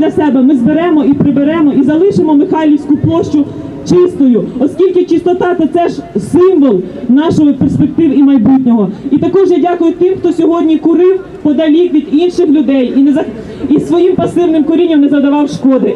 після себе ми зберемо і приберемо і залишимо Михайлівську площу чистою, оскільки чистота це, ж символ нашої перспектив і майбутнього. І також я дякую тим, хто сьогодні курив подалік від інших людей і не за і своїм пасивним корінням не задавав шкоди.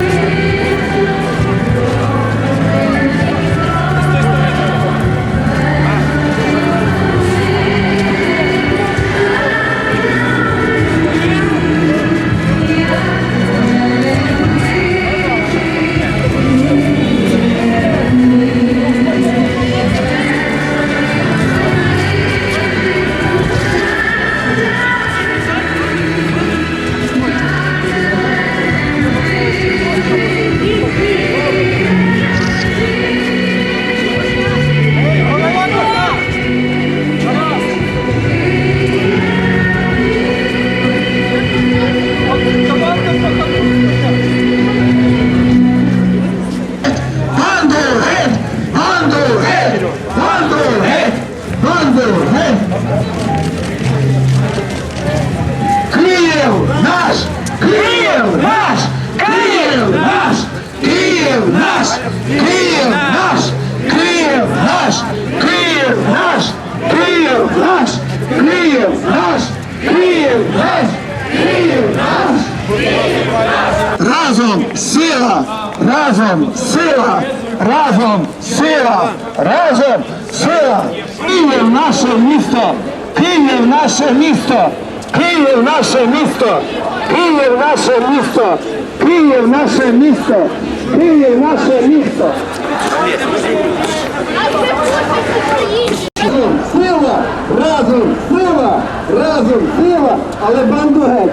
Київ наш! Київ наш! Київ наш! Київ наш! Київ наш! Київ наш! Київ наш! Разом сила! Разом сила! Разом сила! Разом сила! Київ наше місто! Київ наше місто! Київ наше місто! Київ наше місто! Київ наше місто! Київ наше місто! Сила! Разом сила! Разом сила! Але банда